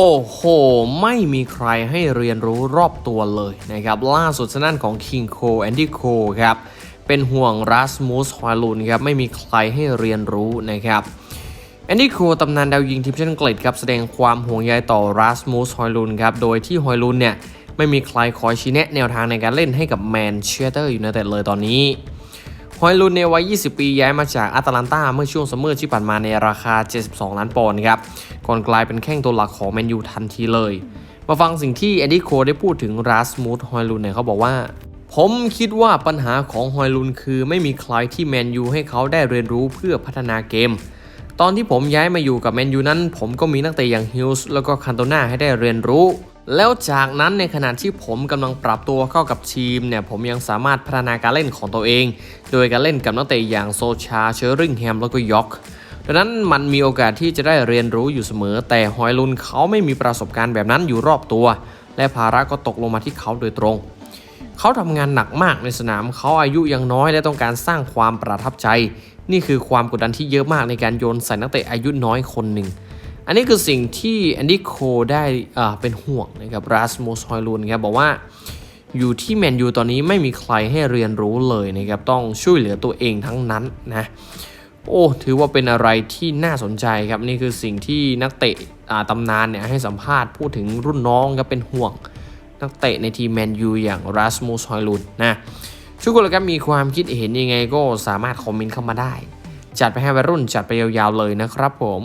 โอ้โห ไม่มีใครให้เรียนรู้รอบตัวเลยนะครับ ล่าสุดทางด้านของคิงโคแอนดี้โคครับ เป็นห่วงรัสมูสฮอยลุนครับ ไม่มีใครให้เรียนรู้นะครับแอนดี้โคตำนานดาวยิงทีมชาติอังกฤษครับ แสดงความห่วงใยต่อรัสมูสฮอยลุนครับ โดยที่ฮอยลุนเนี่ย ไม่มีใครคอยชี้แนะแนวทางในการเล่นให้กับแมนเชสเตอร์ยูไนเต็ดเลยตอนนี้ ฮอยลุนในวัย 20 ปีย้ายมาจากอาตแลนตาเมื่อช่วงซัมเมอร์ที่ผ่านมาในราคา 72 ล้านปอนด์ครับ ก่อนกลายเป็นแข้งตัวหลักของแมนยูทันทีเลย มาฟังสิ่งที่เอ็ดดี้โคได้พูดถึงรัสมูดฮอยลุนเนี่ยเขาบอกว่า ผมคิดว่าปัญหาของฮอยลุนคือไม่มีใครที่แมนยูให้เขาได้เรียนรู้เพื่อพัฒนาเกม ตอนที่ผมย้ายมาอยู่กับแมนยูนั้น ผมก็มีนักเตะอย่างฮิลส์แล้วก็คันโตนาให้ได้เรียนรู้ แล้วจากนั้นในขณะที่ผมกำลังปรับตัวเข้ากับทีมเนี่ยผมยังสามารถพัฒนาการเล่นของตัวเอง โดยการเล่นกับนักเตะอย่างโซชาเชอริงแฮมแล้วก็ยอกดังนั้นมันมีโอกาสที่จะได้เรียนรู้อยู่เสมอ แต่ฮอยลุนเขาไม่มีประสบการณ์แบบนั้นอยู่รอบตัว และภาระก็ตกลงมาที่เขาโดยตรง เขาทำงานหนักมากในสนามเขาอายุยังน้อยและต้องการสร้างความประทับใจ นี่คือความกดดันที่เยอะมากในการโยนใส่นักเตะอายุน้อยคนหนึ่ง อันนี้คือสิ่งที่แอนดี้โคได้เป็นห่วงนะครับรัสมูสฮอยลุนครับบอกว่าอยู่ที่แมนยูตอนนี้ไม่มีใครให้เรียนรู้เลยนะครับต้องช่วยเหลือตัวเองทั้งนั้นนะโอ้ถือว่าเป็นอะไรที่น่าสนใจครับนี่คือสิ่งที่นักเตะตำนานเนี่ยให้สัมภาษณ์พูดถึงรุ่นน้องครับเป็นห่วงนักเตะในทีมแมนยูอย่างรัสมูสฮอยลุนนะทุกคนเลยครับมีความคิดเห็นยังไงก็สามารถคอมเมนต์เข้ามาได้ จัดไปให้วัยรุ่นจัดไปยาวๆเลยนะครับผม